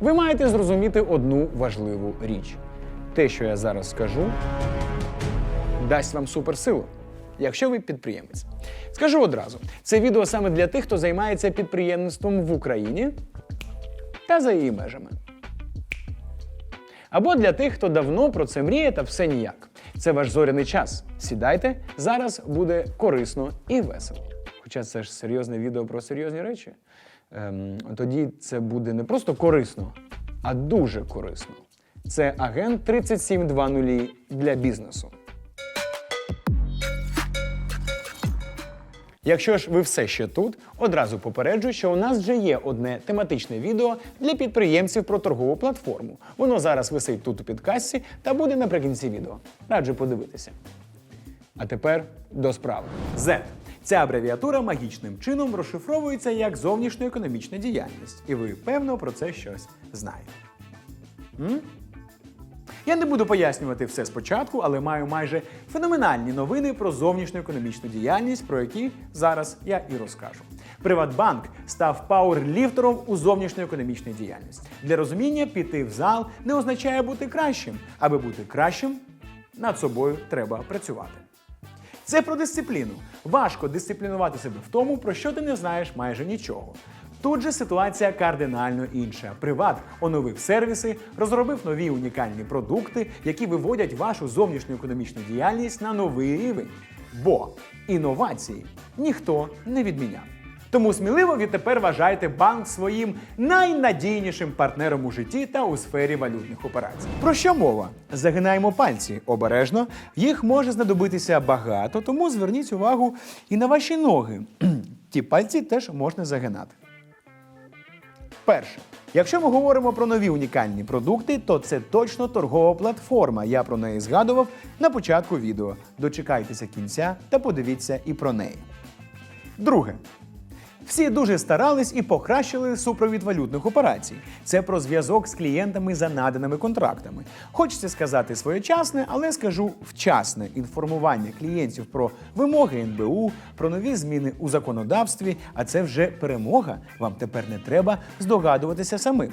ви маєте зрозуміти одну важливу річ. Те, що я зараз скажу, дасть вам суперсилу, якщо ви підприємець. Скажу одразу: це відео саме для тих, хто займається підприємництвом в Україні та за її межами. Або для тих, хто давно про це мріє та все ніяк. Це ваш зоряний час. Сідайте, зараз буде корисно і весело. Хоча це ж серйозне відео про серйозні речі. Ем, тоді це буде не просто корисно, а дуже корисно. Це агент 3720 для бізнесу. Якщо ж ви все ще тут, одразу попереджу, що у нас вже є одне тематичне відео для підприємців про торгову платформу. Воно зараз висить тут у підкасті та буде наприкінці відео. Раджу подивитися. А тепер до справи. Z. Ця абревіатура магічним чином розшифровується як зовнішньоекономічна діяльність. І ви, певно, про це щось знаєте. М? Я не буду пояснювати все спочатку, але маю майже феноменальні новини про зовнішньоекономічну діяльність, про які зараз я і розкажу. Приватбанк став пауерліфтером у зовнішньоекономічній діяльності. Для розуміння піти в зал не означає бути кращим. Аби бути кращим, над собою треба працювати. Це про дисципліну. Важко дисциплінувати себе в тому, про що ти не знаєш майже нічого. Тут же ситуація кардинально інша. Приват оновив сервіси, розробив нові унікальні продукти, які виводять вашу зовнішню економічну діяльність на новий рівень. Бо інновації ніхто не відміняв. Тому сміливо відтепер вважайте банк своїм найнадійнішим партнером у житті та у сфері валютних операцій. Про що мова? Загинаємо пальці обережно. Їх може знадобитися багато, тому зверніть увагу і на ваші ноги. Ті пальці теж можна загинати. Перше, якщо ми говоримо про нові унікальні продукти, то це точно торгова платформа. Я про неї згадував на початку відео. Дочекайтеся кінця та подивіться і про неї. Друге. Всі дуже старались і покращили супровід валютних операцій. Це про зв'язок з клієнтами за наданими контрактами. Хочеться сказати своєчасне, але скажу вчасне інформування клієнтів про вимоги НБУ, про нові зміни у законодавстві. А це вже перемога. Вам тепер не треба здогадуватися самим.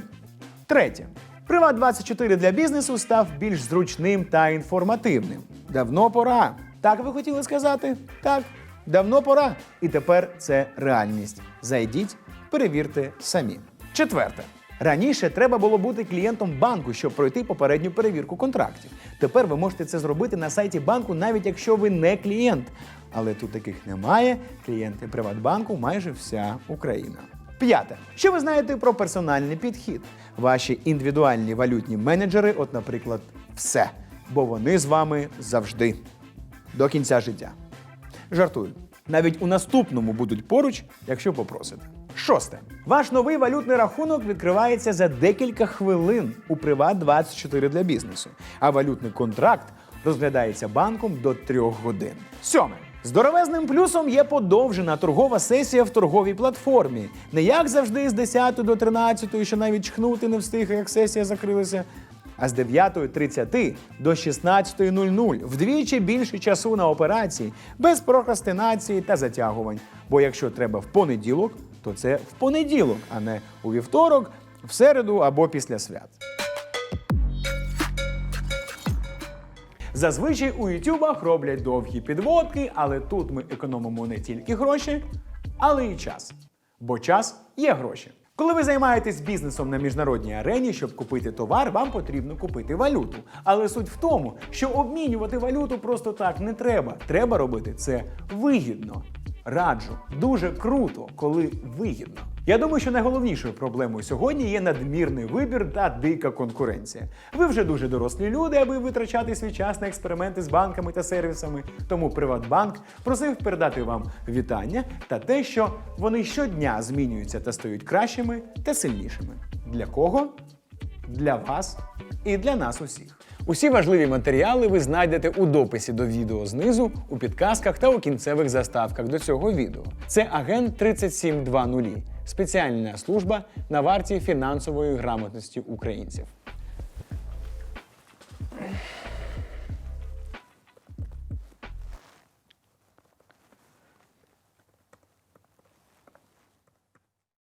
Третє. Приват 24 для бізнесу став більш зручним та інформативним. Давно пора. Так ви хотіли сказати? Так. Давно пора. І тепер це реальність. Зайдіть, перевірте самі. Четверте. Раніше треба було бути клієнтом банку, щоб пройти попередню перевірку контрактів. Тепер ви можете це зробити на сайті банку, навіть якщо ви не клієнт. Але тут таких немає. Клієнти Приватбанку майже вся Україна. П'яте. Що ви знаєте про персональний підхід? Ваші індивідуальні валютні менеджери, от, наприклад, все. Бо вони з вами завжди до кінця життя. Жартую. Навіть у наступному будуть поруч, якщо попросите. Шосте. Ваш новий валютний рахунок відкривається за декілька хвилин у Приват 24 для бізнесу, а валютний контракт розглядається банком до трьох годин. Сьоме. Здоровезним плюсом є подовжена торгова сесія в торговій платформі. Не як завжди з 10 до 13, що навіть чхнути не встиг, як сесія закрилася а з 9.30 до 16.00 вдвічі більше часу на операції, без прокрастинації та затягувань. Бо якщо треба в понеділок, то це в понеділок, а не у вівторок, в середу або після свят. Зазвичай у ютубах роблять довгі підводки, але тут ми економимо не тільки гроші, але й час. Бо час є гроші. Коли ви займаєтесь бізнесом на міжнародній арені, щоб купити товар, вам потрібно купити валюту. Але суть в тому, що обмінювати валюту просто так не треба. Треба робити це вигідно. Раджу, дуже круто, коли вигідно. Я думаю, що найголовнішою проблемою сьогодні є надмірний вибір та дика конкуренція. Ви вже дуже дорослі люди, аби витрачати свій час на експерименти з банками та сервісами. Тому Приватбанк просив передати вам вітання та те, що вони щодня змінюються та стають кращими та сильнішими. Для кого? Для вас і для нас усіх. Усі важливі матеріали ви знайдете у дописі до відео знизу, у підказках та у кінцевих заставках до цього відео. Це агент 3720, спеціальна служба на варті фінансової грамотності українців.